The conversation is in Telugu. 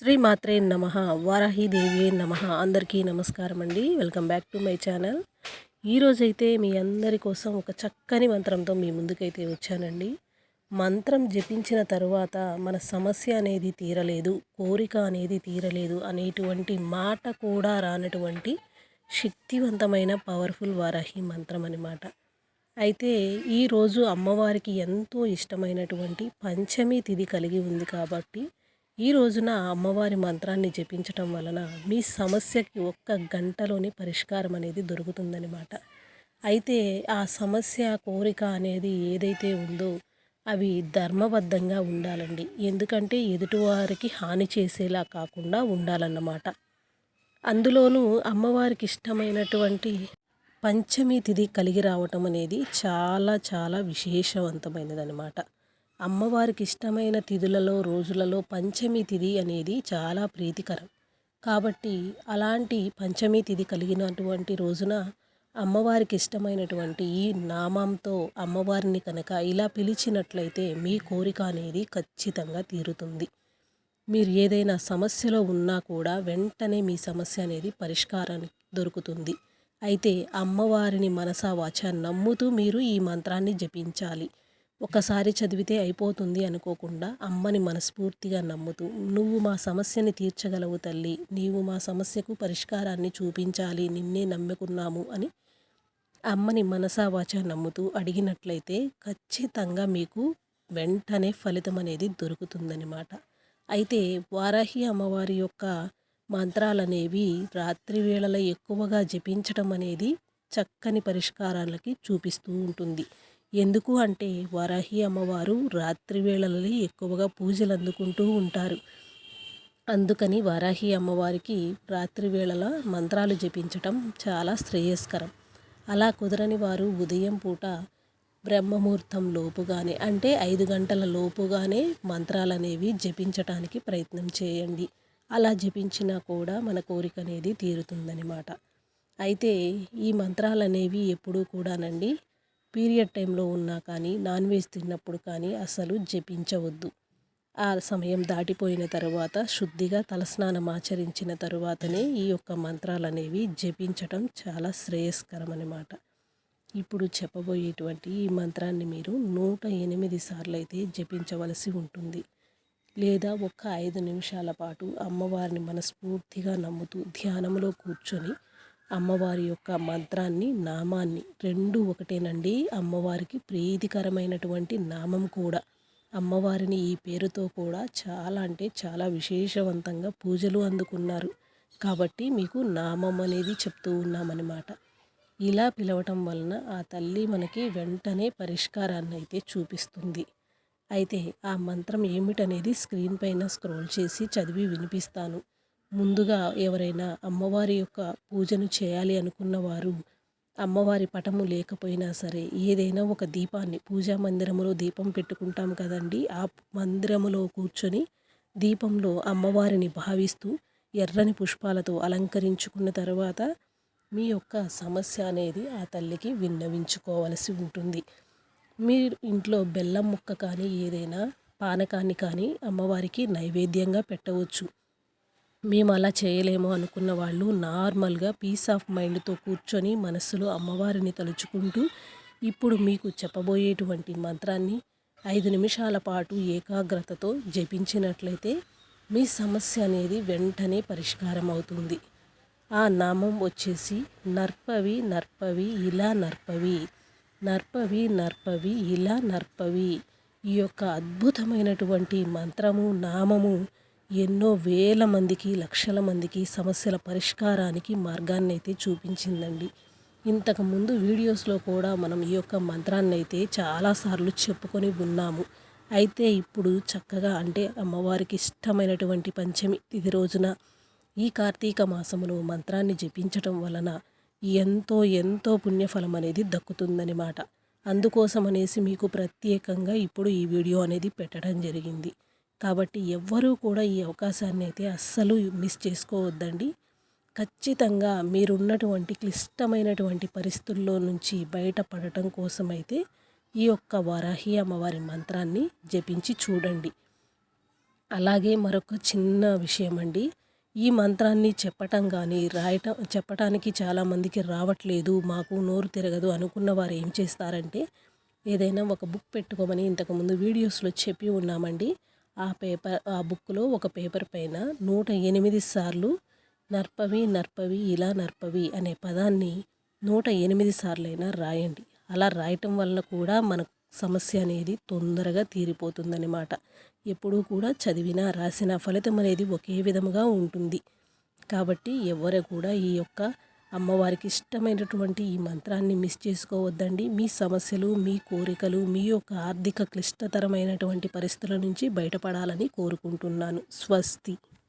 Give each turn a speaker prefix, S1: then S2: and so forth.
S1: శ్రీ మాత్రే నమ వారాహిదేవి నమ. అందరికీ నమస్కారం అండి. Welcome back to my channel. ఈరోజైతే మీ అందరి కోసం ఒక చక్కని మంత్రంతో మీ ముందుకైతే వచ్చానండి. మంత్రం జపించిన తరువాత మన సమస్య అనేది తీరలేదు కోరిక అనేది తీరలేదు అనేటువంటి మాట కూడా రానటువంటి శక్తివంతమైన పవర్ఫుల్ వారాహి మంత్రం అనమాట అయితే ఈరోజు అమ్మవారికి ఎంతో ఇష్టమైనటువంటి పంచమి తిథి కలిగి ఉంది కాబట్టి ఈ రోజున అమ్మవారి మంత్రాన్ని జపించటం వలన మీ సమస్యకి ఒక్క గంటలోనే పరిష్కారం అనేది దొరుకుతుందనమాట అయితే ఆ సమస్య కోరిక అనేది ఏదైతే ఉందో అవి ధర్మబద్ధంగా ఉండాలండి. ఎందుకంటే ఎదుటివారికి హాని చేసేలా కాకుండా ఉండాలన్నమాట. అందులోనూ అమ్మవారికి ఇష్టమైనటువంటి పంచమి తిథి కలిగి రావటం అనేది చాలా చాలా విశేషవంతమైనదనమాట అమ్మవారికి ఇష్టమైన తిథులలో రోజులలో పంచమి తిథి అనేది చాలా ప్రీతికరం. కాబట్టి అలాంటి పంచమి తిథి కలిగినటువంటి రోజున అమ్మవారికి ఇష్టమైనటువంటి ఈ నామంతో అమ్మవారిని కనుక ఇలా పిలిచినట్లయితే మీ కోరిక అనేది ఖచ్చితంగా తీరుతుంది. మీరు ఏదైనా సమస్యలో ఉన్నా కూడా వెంటనే మీ సమస్య అనేది పరిష్కారానికి దొరుకుతుంది. అయితే అమ్మవారిని మనసా వాచ నమ్ముతూ మీరు ఈ మంత్రాన్ని జపించాలి. ఒకసారి చదివితే అయిపోతుంది అనుకోకుండా అమ్మని మనస్ఫూర్తిగా నమ్ముతూ నువ్వు మా సమస్యని తీర్చగలవు తల్లి. నీవు మా సమస్యకు పరిష్కారాన్ని చూపించాలి. నిన్నే నమ్ముకున్నాము అని అమ్మని మనసావాచ నమ్ముతూ అడిగినట్లయితే ఖచ్చితంగా మీకు వెంటనే ఫలితం అనేది దొరుకుతుందనమాట అయితే వారాహి అమ్మవారి యొక్క మంత్రాలనేవి రాత్రి వేళలో ఎక్కువగా జపించడం అనేది చక్కని పరిష్కారాలకి చూపిస్తూ ఉంటుంది. ఎందుకు అంటే వరాహి అమ్మవారు రాత్రి వేళలలో ఎక్కువగా పూజలు అందుకుంటూ ఉంటారు. అందుకని వరాహి అమ్మవారికి రాత్రి వేళల మంత్రాలు జపించటం చాలా శ్రేయస్కరం. అలా కుదరని వారు ఉదయం పూట బ్రహ్మముహూర్తం లోపుగానే అంటే ఐదు గంటల లోపుగానే మంత్రాలు అనేవి జపించటానికి ప్రయత్నం చేయండి. అలా జపించినా కూడా మన కోరిక అనేది తీరుతుందనమాట అయితే ఈ మంత్రాలు అనేవి ఎప్పుడూ కూడానండి పీరియడ్ టైంలో ఉన్నా కానీ నాన్ వెజ్ తిన్నప్పుడు కానీ అసలు జపించవద్దు. ఆ సమయం దాటిపోయిన తర్వాత శుద్ధిగా తలస్నానం ఆచరించిన తరువాతనే ఈ యొక్క మంత్రాలు అనేవి జపించటం చాలా శ్రేయస్కరం అనమాట ఇప్పుడు చెప్పబోయేటువంటి ఈ మంత్రాన్ని మీరు నూట ఎనిమిది సార్లు అయితే జపించవలసి ఉంటుంది. లేదా ఒక్క ఐదు నిమిషాల పాటు అమ్మవారిని మనస్ఫూర్తిగా నమ్ముతూ ధ్యానంలో కూర్చొని అమ్మవారి యొక్క మంత్రాన్ని నామాన్ని రెండు ఒకటేనండి. అమ్మవారికి ప్రీతికరమైనటువంటి నామం కూడా. అమ్మవారిని ఈ పేరుతో కూడా చాలా అంటే చాలా విశేషవంతంగా పూజలు అందుకున్నారు. కాబట్టి మీకు నామం అనేది చెప్తూ ఉన్నామన్నమాట. ఇలా పిలవటం వలన ఆ తల్లి మనకి వెంటనే పరిష్కారాన్ని అయితే చూపిస్తుంది. అయితే ఆ మంత్రం ఏమిటనేది స్క్రీన్ పైన స్క్రోల్ చేసి చదివి వినిపిస్తాను. ముందుగా ఎవరైనా అమ్మవారి యొక్క పూజను చేయాలి అనుకున్నవారు అమ్మవారి పటము లేకపోయినా సరే ఏదైనా ఒక దీపాన్ని పూజా మందిరములో దీపం పెట్టుకుంటాం కదండి. ఆ మందిరములో కూర్చొని దీపంలో అమ్మవారిని భావిస్తూ ఎర్రని పుష్పాలతో అలంకరించుకున్న తర్వాత మీ యొక్క సమస్య అనేది ఆ తల్లికి విన్నవించుకోవలసి ఉంటుంది. మీరు ఇంట్లో బెల్లం ముక్క కానీ ఏదైనా పానకాన్ని కానీ అమ్మవారికి నైవేద్యంగా పెట్టవచ్చు. మేము అలా చేయలేము అనుకున్న వాళ్ళు నార్మల్గా పీస్ ఆఫ్ మైండ్తో కూర్చొని మనస్సులో అమ్మవారిని తలుచుకుంటూ ఇప్పుడు మీకు చెప్పబోయేటువంటి మంత్రాన్ని ఐదు నిమిషాల పాటు ఏకాగ్రతతో జపించినట్లయితే మీ సమస్య అనేది వెంటనే పరిష్కారం అవుతుంది. ఆ నామం వచ్చేసి నర్పవి నర్పవి ఇలా నర్పవి నర్పవి నర్పవి ఇలా నర్పవి ఈ యొక్క అద్భుతమైనటువంటి మంత్రము నామము ఎన్నో వేల మందికి లక్షల మందికి సమస్యల పరిష్కారానికి మార్గాన్ని అయితే చూపించిందండి ఇంతకుముందు వీడియోస్లో కూడా మనం ఈ యొక్క మంత్రాన్ని అయితే చాలాసార్లు చెప్పుకొని ఉన్నాము. అయితే ఇప్పుడు చక్కగా అంటే అమ్మవారికి ఇష్టమైనటువంటి పంచమి తిది రోజున ఈ కార్తీక మాసములో మంత్రాన్ని జపించటం వలన ఎంతో ఎంతో పుణ్యఫలం అనేది దక్కుతుందనమాట అందుకోసం అనేసి మీకు ప్రత్యేకంగా ఇప్పుడు ఈ వీడియో అనేది పెట్టడం జరిగింది. కాబట్టి ఎవ్వరూ కూడా ఈ అవకాశాన్ని అయితే అస్సలు మిస్ చేసుకోవద్దండి. ఖచ్చితంగా మీరున్నటువంటి క్లిష్టమైనటువంటి పరిస్థితుల్లో నుంచి బయటపడటం కోసమైతే ఈ యొక్క వరాహి అమ్మవారి మంత్రాన్ని జపించి చూడండి. అలాగే మరొక చిన్న విషయం అండి ఈ మంత్రాన్ని చెప్పటం కానీ రాయటం చెప్పటానికి చాలామందికి రావట్లేదు మాకు నోరు తిరగదు అనుకున్న వారు ఏం చేస్తారంటే ఏదైనా ఒక బుక్ పెట్టుకోమని ఇంతకుముందు వీడియోస్లో చెప్పి ఉన్నామండి. ఆ పేపర్ ఆ బుక్లో ఒక పేపర్ పైన నూట ఎనిమిది సార్లు నర్పవి నర్పవి ఇలా నర్పవి అనే పదాన్ని నూట ఎనిమిది సార్లైనా రాయండి. అలా రాయటం వల్ల కూడా మన సమస్య అనేది తొందరగా తీరిపోతుందన్నమాట. ఎప్పుడూ కూడా చదివినా రాసిన ఫలితం అనేది ఒకే విధముగా ఉంటుంది. కాబట్టి ఎవరు కూడా ఈ యొక్క అమ్మవారికి ఇష్టమైనటువంటి ఈ మంత్రాన్ని మిస్ చేసుకోవద్దండి. మీ సమస్యలు మీ కోరికలు మీ యొక్క ఆర్థిక క్లిష్టతరమైనటువంటి పరిస్థితుల నుంచి బయటపడాలని కోరుకుంటున్నాను. స్వస్తి.